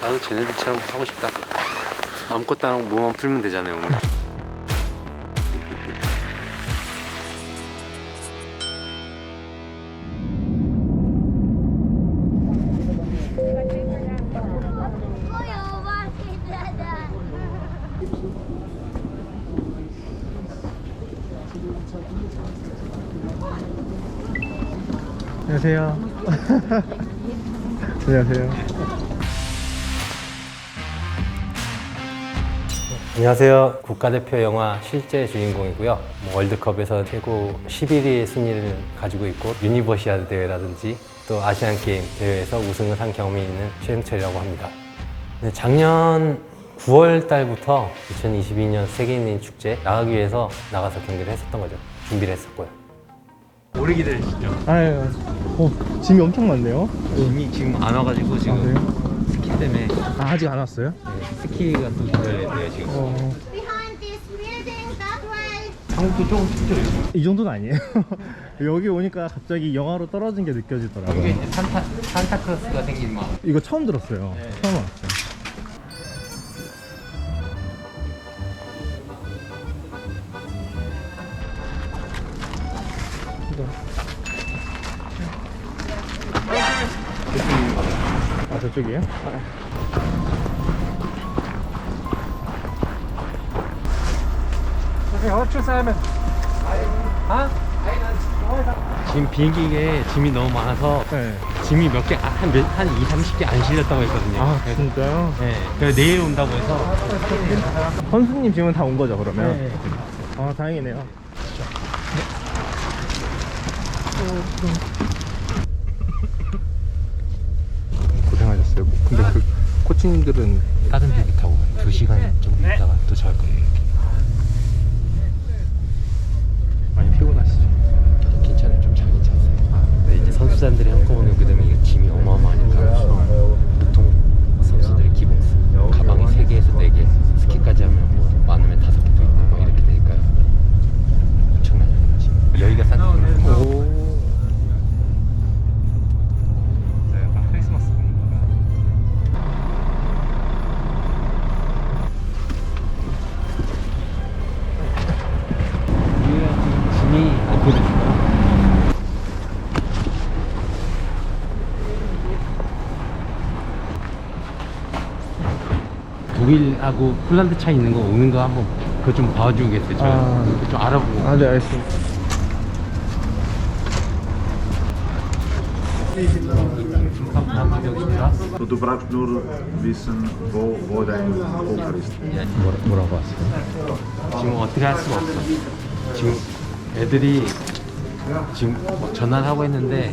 나도 쟤네들처럼 하고 싶다. 아무것도 안 하고 몸만 풀면 되잖아요, 오늘. 안녕하세요. 안녕하세요. 안녕하세요. 국가대표 영화 실제 주인공이고요. 뭐 월드컵에서 최고 11위의 순위를 가지고 있고 유니버시아드 대회라든지 또 아시안 게임 대회에서 우승을 한 경험이 있는 최영철이라고 합니다. 네, 작년 9월 달부터 2022년 세계인인 축제 나가기 위해서 나가서 경기를 했었던 거죠. 준비를 했었고요. 오래 기다리시죠? 아유, 어, 짐이 엄청 많네요. 이미 지금 안 와가지고 아, 지금? 스키 때문에 아, 아직 안 왔어요? 스키가 또 기다려야 돼요, 지금. 어, Behind this building, that way. 한국도 조금 춥죠, 요즘. 이 정도는 아니에요. 여기 오니까 갑자기 영하로 떨어진 게 느껴지더라고요. 이게 이제 산타, 산타크로스가 생긴 막. 이거 처음 들었어요. 네. 처음 알았어요. 저쪽이에요? 지금 비행기에 짐이 너무 많아서 네. 짐이 몇 개, 아, 한, 몇, 한 2, 30개 안 실렸다고 했거든요. 아 그래서- 진짜요? 네. 그래서 내일 온다고 해서. 선수님 지금 다온 거죠 그러면? 네. 아 다행이네요. 고생하셨어요. 근데 그 코치님들은 다른 비행기 타고 2시간 정도 있다가 도착할 거예요. 많이 피곤하시죠? 괜찮아요. 좀 자긴 잤어요. 근데 이제 선수단들이 한꺼번에 오게 되면 이게 짐이 어마어마하니까 독일하고 폴란드 차 있는 거 오는 거 한번 그거 좀 봐주겠어요. 저 아. 좀 알아보고. 아, 네, 알겠습니다. Du, du brauchst nur wissen, wo, wo dein Opa ist. 뭐라, 뭐라고 왔어요? 지금 어떻게 할 수가 없어. 지금 애들이 지금 전화를 하고 있는데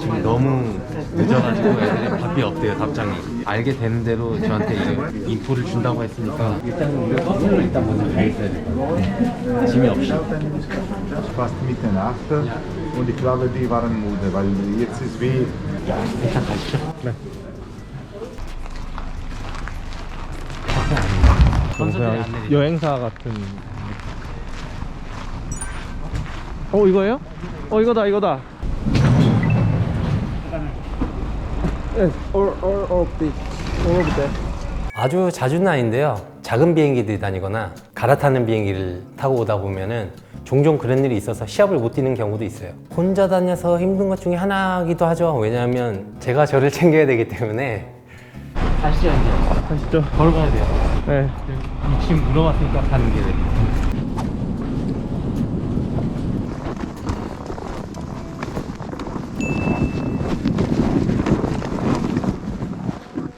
지금 너무 늦어가지고 애들이 답이 없대요 답장이. 알게 되는 대로 저한테 이제 인포를 준다고 했으니까. 일단 우리가 커플로 일단 먼저 가 있어야 될것 같아요. 짐이 없이. Fast Mitternacht und ich glaube, die waren müde, weil jetzt ist wie 일단 가시죠. 네. 여행사 같은. 어, 이거예요? 어, 이거다, 이거다. Yes, all, all of this. All of that. 아주 자주는 아닌데요. 작은 비행기들이 다니거나 갈아타는 비행기를 타고 오다 보면은 종종 그런 일이 있어서 시합을 못 뛰는 경우도 있어요. 혼자 다녀서 힘든 것 중에 하나기도 하죠. 왜냐하면 제가 저를 챙겨야 되기 때문에 가시죠 이제 가시죠. 걸어가야 돼요 네. 이짐 물어봤으니까 가는 게 돼요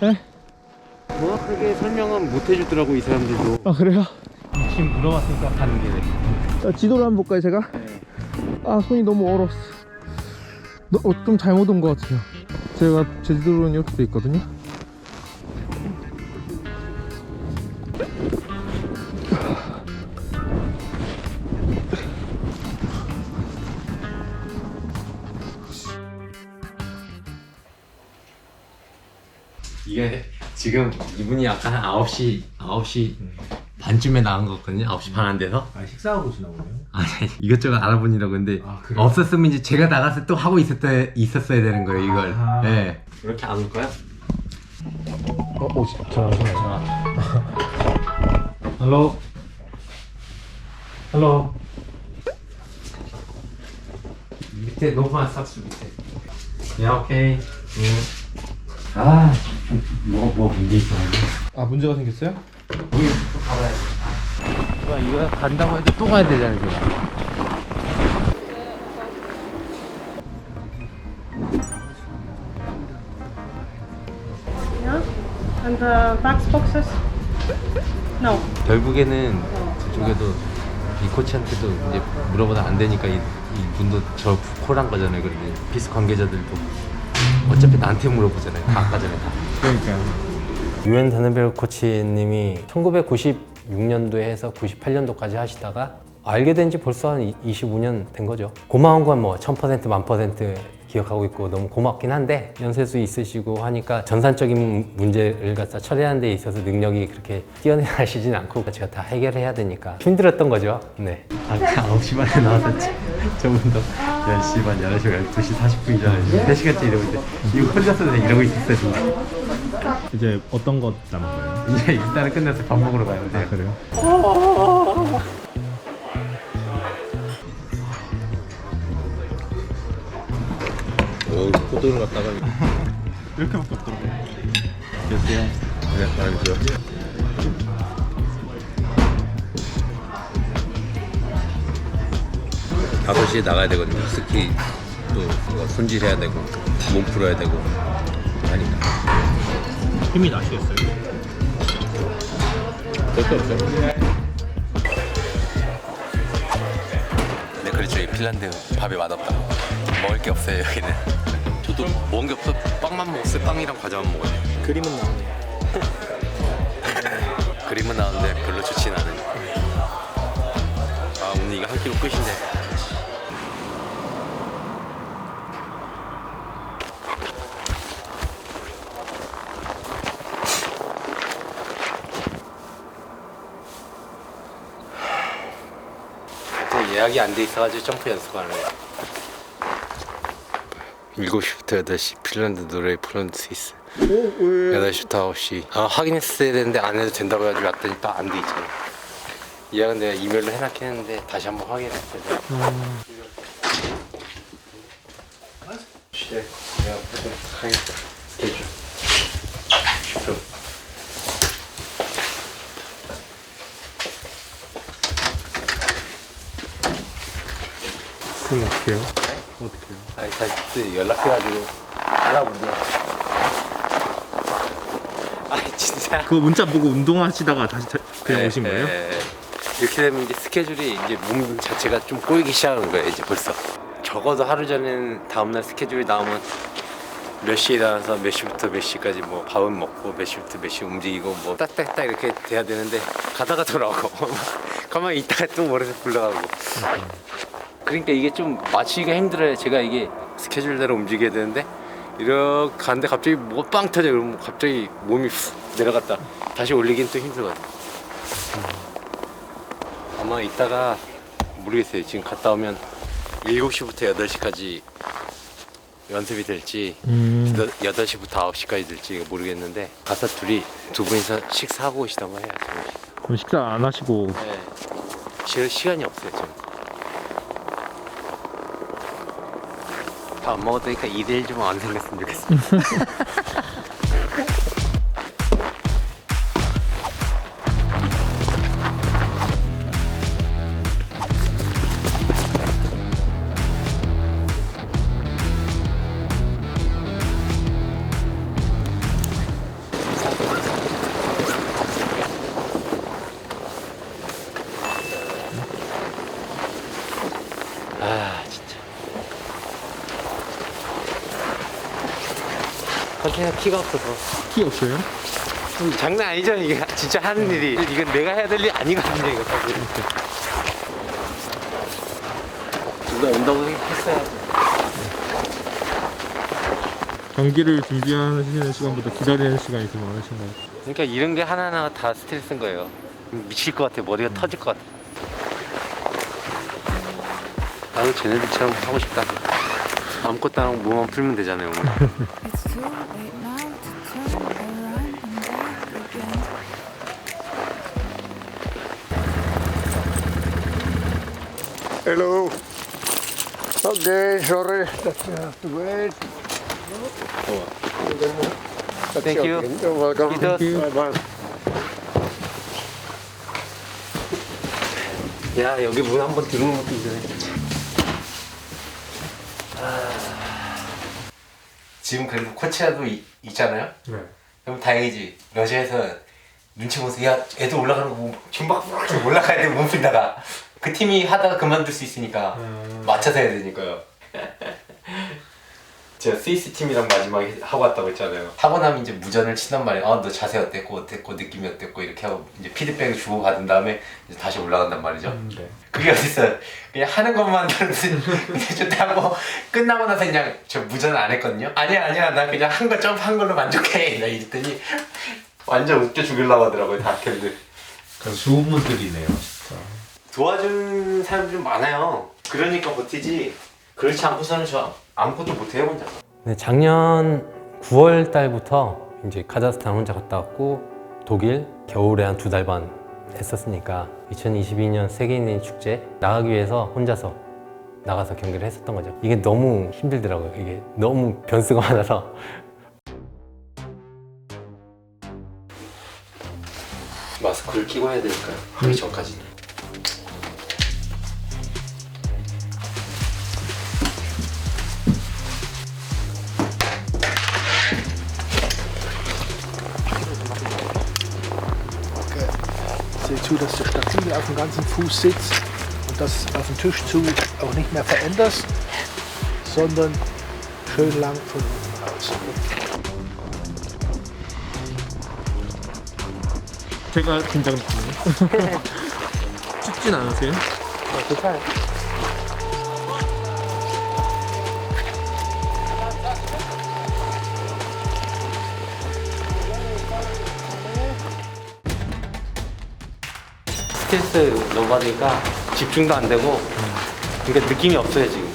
네? 정확하게 설명은 못 해주더라고 이 사람들도 아, 그래요? 이짐 물어봤으니까 가는 게 돼요 자, 지도를 한번 볼까요, 제가? 아, 손이 너무 얼었어. 너, 어, 좀 잘못 온 것 같아요. 제가 제주도로는 이렇게 돼 있거든요. 이게 지금 이분이 아까 한 9시 9시 반쯤에 나간 거거든요 9시 반안 돼서 아, 식사하고 오시나 보네요. 아니 이것저것 알아보니라고 근데 아, 그래요? 없었으면 이제 제가 나갔을 때또 하고 있었다, 있었어야 되는 거예요 이걸 아하. 네. 이렇게 안 올까요? 어, 오, 전화 전화. 헬로. 헬로. 밑에 노브만 삭스 밑에. 야 오케이. 응. 아, 뭐뭐 문제 있어. 아 문제가 생겼어요? 여기 또 가봐야 돼. 아, 이거 간다고 해도 또 가야 되잖아 지금. Yeah? And the box boxes? No. 결국에는 저쪽에도 이 코치한테도 이제 물어보다 안 되니까 이, 이 분도 저 콜한 거잖아요. 그런데 비스 관계자들도 어차피 나한테 물어보잖아요. 다 아까 전에 다. 그러니까요. 유엔 다는벨 코치님이 1996년도에 해서 98년도까지 하시다가 알게 된 지 벌써 한 25년 된 거죠. 고마운 건 뭐 1000% 만퍼센트 기억하고 있고 너무 고맙긴 한데 연세수 있으시고 하니까 전산적인 문제를 갖다 처리하는 데 있어서 능력이 그렇게 뛰어나시진 않고 제가 다 해결해야 되니까 힘들었던 거죠. 네. 아까 9시 반에 나왔었지. 저분도 10시 반, 11시, 12시 40분 전에 3시간째 이러고 있는데 이거 혼자서 그냥 이러고 있었어요. 지금. 이제 어떤 것 남은 거예요? 이제 일단은 끝내서 밥 먹으러 가야 돼요. 그래요? 오, 포도를 갖다가 이렇게밖에 없더라고요. 계세요. 네, 알겠어요. 다섯 시에 나가야 되거든요. 스키 또뭐 손질해야 되고 몸 풀어야 되고 하니까. 힘이 나시겠어요? 절대 없죠. 네, 그렇죠. 이 핀란드 밥이 맛없다. 먹을 게 없어요, 여기는. 저도 먹은 게 없어. 빵만 먹었어요. 빵이랑 과자만 먹어요. 그림은 나오네요. 그림은 나오는데 별로 좋진 않아요. 아, 오늘 이거 한 끼로 끝인데. 예약이 안 돼 있어가지고 점프 연습하는 거야. 7시부터 8시 핀란드 노래 폴란드 스위스. 8시부터 9시. 아, 확인했어야 되는데 안 해도 된다고 해가지고 왔더니 또안돼 있잖아. 예약은 내가 이메일로 해놨긴 했는데 다시 한번 확인했어야 돼. 시작 내가 보도록 하겠다. 스케줄 슈퍼 그럼 어 떻게 해요? 아니 다시 또 연락해가지고 알아보자 아니 진짜 그거 문자 보고 운동하시다가 다시 자- 그냥 네, 오신 거예요? 네, 네. 이렇게 되면 이제 스케줄이 이제 몸 자체가 좀 꼬이기 시작하는 거예요 이제 벌써 적어도 하루 전에는 다음날 스케줄이 나오면 몇 시에 일어나서 몇 시부터 몇 시까지 뭐 밥은 먹고 몇 시부터 몇 시 움직이고 뭐 딱딱딱 이렇게 돼야 되는데 가다가 돌아오고 가만히 있다가 또 머리에서 불러가고 그러니까 이게 좀 맞추기가 힘들어요 제가 이게 스케줄대로 움직여야 되는데 이렇게 가는데 갑자기 뭐가 빵 터져 그러면 갑자기 몸이 훅 내려갔다 다시 올리긴 또 힘들거든 아마 이따가 모르겠어요. 지금 갔다 오면 7시부터 8시까지 연습이 될지 음. 8시부터 9시까지 될지 모르겠는데 가서 둘이 두 분이서 식사하고 오시던가 해야죠. 그럼 식사 안 하시고 네. 실 시간이 없어요, 지금. 밥안 먹었다니까 2대1 좀안 생겼으면. 아, 컨테이너 키가 없어서. 키 없어요? 장난 아니죠 이게. 진짜 하는 일이. 이건 내가 해야 될 일이 아니거든요 이거 사실. 누가 온다고 했어야 경기를 준비하시는 시간보다 기다리는 시간이 더 많으신 것 같아요. 그러니까 이런 게 하나하나가 다 스트레스인 거예요. 미칠 것 같아 머리가 터질 것 같아 나도 쟤네들처럼 하고 싶다. 아무것도 안 하고 몸만 풀면 되잖아요 오늘. It's too Hello. Okay, sorry that you have to wait. Thank you. You're welcome. Thank you. Bye bye. 야 여기 문 한번 들어오는 것도 이제 지금 그래도 코치아도 이- 있잖아요. 그럼 다행이지. 러시아에서 눈치 보세요. 야 애들 올라가는 거 보면 줌박 올라가야 돼 몸풀다가 그 팀이 하다가 그만둘 수 있으니까 맞춰서 해야 되니까요. 제가 스위스 팀이랑 마지막에 하고 왔다고 했잖아요. 하고 나면 이제 무전을 치단 말이에요. 아, 너 자세 어땠고, 어땠고, 느낌이 어땠고, 이렇게 하고 이제 피드백을 주고 받은 다음에 이제 다시 올라간단 말이죠. 그게 어딨어요. 그냥 하는 것만 좋다 하고 끝나고 나서 그냥 저 무전을 안 했거든요. 아니야, 아니야. 나 그냥 한 거 점프한 걸로 만족해. 나 이랬더니 완전 웃겨 죽이려고 하더라고요, 다걔들 좋은 분들이네요, 진짜. 도와준 사람들이 많아요. 그러니까 버티지. 그렇지 않고서는 저 아무것도 못해요, 혼자. 네, 작년 9월 달부터 이제 카자흐스탄 혼자 갔다 왔고 독일 겨울에 한 두 달 반 했었으니까 2022년 세계인인 축제 나가기 위해서 혼자서 나가서 경기를 했었던 거죠. 이게 너무 힘들더라고요. 이게 너무 변수가 많아서 마스크를 끼고 해야 되니까요. 하기 전까지는. Sieh zu, dass du stabil auf dem ganzen Fuß sitzt und das auf dem Tisch zu auch nicht mehr veränderst, sondern schön lang von unten raus. 제가 긴장되네요. 춥진 않으세요? 스트레스 너무 받으니까 집중도 안 되고 그러니까 느낌이 없어요 지금.